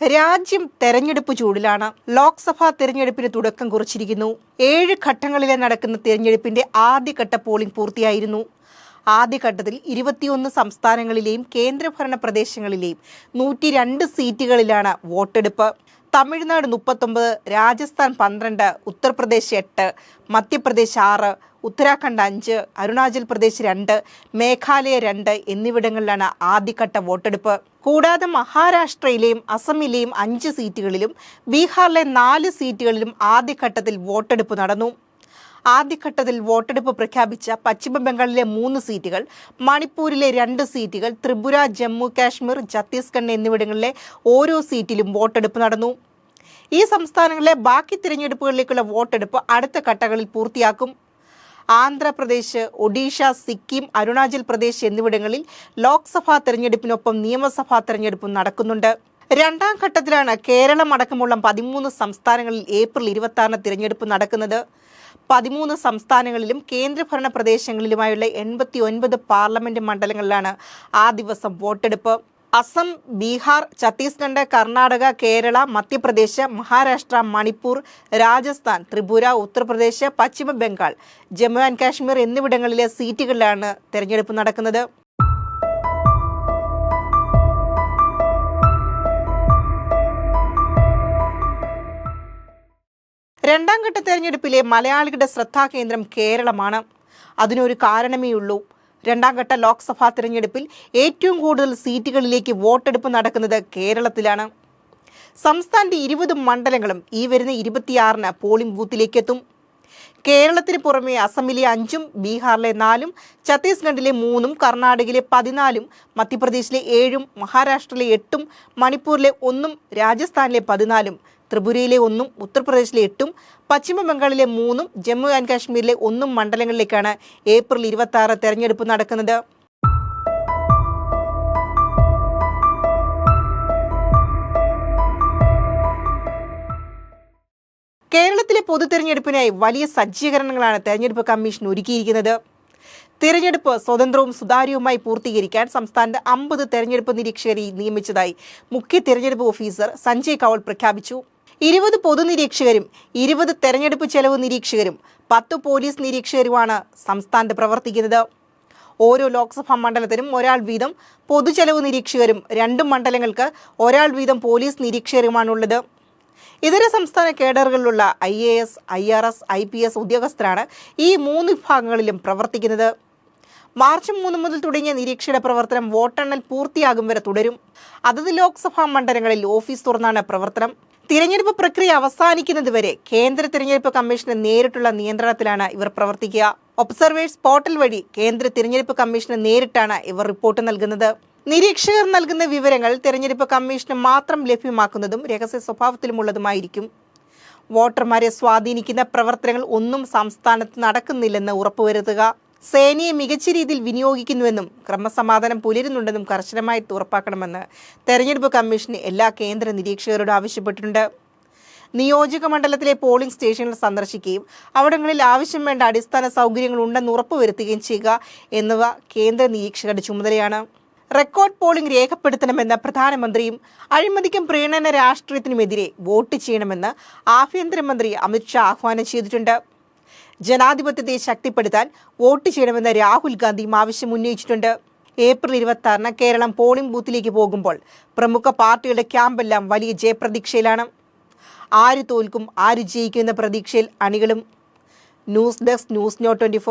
രാജ്യം തെരഞ്ഞെടുപ്പ് ചൂടിലാണ്. ലോക്സഭാ തെരഞ്ഞെടുപ്പിന് തുടക്കം കുറിച്ചിരിക്കുന്നു. ഏഴ് ഘട്ടങ്ങളിലെ നടക്കുന്ന തെരഞ്ഞെടുപ്പിന്റെ ആദ്യഘട്ട പോളിംഗ് പൂർത്തിയായിരുന്നു. ആദ്യഘട്ടത്തിൽ ഇരുപത്തിയൊന്ന് സംസ്ഥാനങ്ങളിലെയും കേന്ദ്രഭരണ പ്രദേശങ്ങളിലെയും നൂറ്റി രണ്ട് സീറ്റുകളിലാണ് വോട്ടെടുപ്പ്. തമിഴ്നാട് മുപ്പത്തൊമ്പത് രാജസ്ഥാൻ പന്ത്രണ്ട് ഉത്തർപ്രദേശ് എട്ട് മധ്യപ്രദേശ് ആറ് ഉത്തരാഖണ്ഡ് അഞ്ച് അരുണാചൽ പ്രദേശ് രണ്ട് മേഘാലയ രണ്ട് എന്നിവിടങ്ങളിലാണ് ആദ്യഘട്ട വോട്ടെടുപ്പ്. കൂടാതെ മഹാരാഷ്ട്രയിലെയും അസമിലെയും അഞ്ച് സീറ്റുകളിലും ബീഹാറിലെ നാല് സീറ്റുകളിലും ആദ്യഘട്ടത്തിൽ വോട്ടെടുപ്പ് നടന്നു. ആദ്യഘട്ടത്തിൽ വോട്ടെടുപ്പ് പ്രഖ്യാപിച്ച പശ്ചിമബംഗാളിലെ മൂന്ന് സീറ്റുകൾ മണിപ്പൂരിലെ രണ്ട് സീറ്റുകൾ ത്രിപുര ജമ്മു കാശ്മീർ ഛത്തീസ്ഗഡ് എന്നിവിടങ്ങളിലെ ഓരോ സീറ്റിലും വോട്ടെടുപ്പ് നടന്നു. ഈ സംസ്ഥാനങ്ങളിലെ ബാക്കി തിരഞ്ഞെടുപ്പുകളിലേക്കുള്ള വോട്ടെടുപ്പ് അടുത്ത ഘട്ടങ്ങളിൽ പൂർത്തിയാക്കും. ആന്ധ്രാപ്രദേശ് ഒഡീഷ സിക്കിം അരുണാചൽ പ്രദേശ് എന്നിവിടങ്ങളിൽ ലോക്സഭാ തെരഞ്ഞെടുപ്പിനൊപ്പം നിയമസഭാ തെരഞ്ഞെടുപ്പും നടക്കുന്നുണ്ട്. രണ്ടാം ഘട്ടത്തിലാണ് കേരളം അടക്കമുള്ള പതിമൂന്ന് സംസ്ഥാനങ്ങളിൽ ഏപ്രിൽ ഇരുപത്തി തിരഞ്ഞെടുപ്പ് നടക്കുന്നത്. പതിമൂന്ന് സംസ്ഥാനങ്ങളിലും കേന്ദ്രഭരണ പ്രദേശങ്ങളിലുമായുള്ള എൺപത്തി ഒൻപത് പാർലമെന്റ് മണ്ഡലങ്ങളിലാണ് ആ ദിവസം വോട്ടെടുപ്പ്. അസം ബീഹാർ ഛത്തീസ്ഗഡ് കർണാടക കേരള മധ്യപ്രദേശ് മഹാരാഷ്ട്ര മണിപ്പൂർ രാജസ്ഥാൻ ത്രിപുര ഉത്തർപ്രദേശ് പശ്ചിമ ബംഗാൾ ജമ്മു ആൻഡ് കാശ്മീർ എന്നിവിടങ്ങളിലെ സീറ്റുകളിലാണ് തെരഞ്ഞെടുപ്പ് നടക്കുന്നത്. രണ്ടാം ഘട്ട തെരഞ്ഞെടുപ്പിലെ മലയാളികളുടെ ശ്രദ്ധാകേന്ദ്രം കേരളമാണ്. അതിനൊരു കാരണമേ ഉള്ളൂ രണ്ടാം ഘട്ട ലോക്സഭാ തിരഞ്ഞെടുപ്പിൽ ഏറ്റവും കൂടുതൽ സീറ്റുകളിലേക്ക് വോട്ടെടുപ്പ് നടക്കുന്നത് കേരളത്തിലാണ്. സംസ്ഥാനത്തെ ഇരുപത് മണ്ഡലങ്ങളും ഈ വരുന്ന ഇരുപത്തിയാറിന് പോളിംഗ് ബൂത്തിലേക്ക് എത്തും കേരളത്തിന് പുറമെ അസമിലെ അഞ്ചും ബീഹാറിലെ നാലും ഛത്തീസ്ഗഡിലെ മൂന്നും കർണാടകയിലെ പതിനാലും മധ്യപ്രദേശിലെ ഏഴും മഹാരാഷ്ട്രയിലെ എട്ടും മണിപ്പൂരിലെ ഒന്നും രാജസ്ഥാനിലെ പതിനാലും ത്രിപുരയിലെ ഒന്നും ഉത്തർപ്രദേശിലെ എട്ടും പശ്ചിമ ബംഗാളിലെ മൂന്നും ജമ്മു ആൻഡ് കാശ്മീരിലെ ഒന്നും മണ്ഡലങ്ങളിലേക്കാണ് ഏപ്രിൽ ഇരുപത്തി ആറ് തെരഞ്ഞെടുപ്പ് നടക്കുന്നത്. കേരളത്തിലെ പൊതു തെരഞ്ഞെടുപ്പിനായി വലിയ സജ്ജീകരണങ്ങളാണ് തെരഞ്ഞെടുപ്പ് കമ്മീഷൻ ഒരുക്കിയിരിക്കുന്നത്. തിരഞ്ഞെടുപ്പ് സ്വതന്ത്രവും സുതാര്യവുമായി പൂർത്തീകരിക്കാൻ സംസ്ഥാനത്ത് അമ്പത് തെരഞ്ഞെടുപ്പ് നിരീക്ഷകരെ നിയമിച്ചതായി മുഖ്യ തിരഞ്ഞെടുപ്പ് ഓഫീസർ സഞ്ജയ് കൌൾ പ്രഖ്യാപിച്ചു. ഇരുപത് പൊതുനിരീക്ഷകരും ഇരുപത് തെരഞ്ഞെടുപ്പ് ചെലവ് നിരീക്ഷകരും പത്ത് പോലീസ് നിരീക്ഷകരുമാണ് സംസ്ഥാനത്ത് പ്രവർത്തിക്കുന്നത്. ഓരോ ലോക്സഭാ മണ്ഡലത്തിനും ഒരാൾ വീതം പൊതുചെലവ് നിരീക്ഷകരും രണ്ട് മണ്ഡലങ്ങൾക്ക് ഒരാൾ വീതം പോലീസ് നിരീക്ഷകരുമാണുള്ളത്. ഇതര സംസ്ഥാന കേഡറുകളിലുള്ള I A S I R S I P S ഉദ്യോഗസ്ഥരാണ് ഈ മൂന്ന് വിഭാഗങ്ങളിലും പ്രവർത്തിക്കുന്നത്. മാർച്ച് മൂന്ന് മുതൽ തുടങ്ങിയ നിരീക്ഷണ പ്രവർത്തനം വോട്ടെണ്ണൽ പൂർത്തിയാകും വരെ തുടരും. അതത് ലോക്സഭാ മണ്ഡലങ്ങളിൽ ഓഫീസ് തുറന്നാണ് പ്രവർത്തനം. തിരഞ്ഞെടുപ്പ് പ്രക്രിയ അവസാനിക്കുന്നതുവരെ കേന്ദ്ര തിരഞ്ഞെടുപ്പ് കമ്മീഷന് നേരിട്ടുള്ള നിയന്ത്രണത്തിലാണ് ഇവർ പ്രവർത്തിക്കുക. ഒബ്സർവേഴ്സ് പോർട്ടൽ വഴി കേന്ദ്ര തിരഞ്ഞെടുപ്പ് കമ്മീഷന് നേരിട്ടാണ് ഇവർ റിപ്പോർട്ട് നൽകുന്നത്. നിരീക്ഷകർ നൽകുന്ന വിവരങ്ങൾ തിരഞ്ഞെടുപ്പ് കമ്മീഷന് മാത്രം ലഭ്യമാക്കുന്നതും രഹസ്യ സ്വഭാവത്തിലുമുള്ളതുമായിരിക്കും. വോട്ടർമാരെ സ്വാധീനിക്കുന്ന പ്രവർത്തനങ്ങൾ ഒന്നും സംസ്ഥാനത്ത് നടക്കുന്നില്ലെന്ന് ഉറപ്പുവരുത്തുക. സേനയെ മികച്ച രീതിയിൽ വിനിയോഗിക്കുന്നുവെന്നും ക്രമസമാധാനം പുലരുന്നുണ്ടെന്നും കർശനമായി ഉറപ്പാക്കണമെന്ന് തെരഞ്ഞെടുപ്പ് കമ്മീഷൻ എല്ലാ കേന്ദ്ര നിരീക്ഷകരോട് ആവശ്യപ്പെട്ടിട്ടുണ്ട്. നിയോജക മണ്ഡലത്തിലെ പോളിംഗ് സ്റ്റേഷനുകൾ സന്ദർശിക്കുകയും അവിടങ്ങളിൽ ആവശ്യം വേണ്ട അടിസ്ഥാന സൗകര്യങ്ങൾ ഉണ്ടെന്ന് ഉറപ്പുവരുത്തുകയും ചെയ്യുക എന്നിവ കേന്ദ്ര നിരീക്ഷകരുടെ ചുമതലയാണ്. റെക്കോർഡ് പോളിംഗ് രേഖപ്പെടുത്തണമെന്ന പ്രധാനമന്ത്രിയും അഴിമതിക്കും പ്രീണന രാഷ്ട്രീയത്തിനുമെതിരെ വോട്ട് ചെയ്യണമെന്ന് ആഭ്യന്തരമന്ത്രി അമിത്ഷാ ആഹ്വാനം ചെയ്തിട്ടുണ്ട്. ജനാധിപത്യത്തെ ശക്തിപ്പെടുത്താൻ വോട്ട് ചെയ്യണമെന്ന് രാഹുൽ ഗാന്ധിയും ആവശ്യം ഉന്നയിച്ചിട്ടുണ്ട്. ഏപ്രിൽ ഇരുപത്തി കേരളം പോളിംഗ് ബൂത്തിലേക്ക് പോകുമ്പോൾ പ്രമുഖ പാർട്ടികളുടെ ക്യാമ്പെല്ലാം വലിയ ജയപ്രതീക്ഷയിലാണ്. ആര് തോൽക്കും ആര് ജയിക്കും എന്ന പ്രതീക്ഷയിൽ അണികളും. News desk news no twenty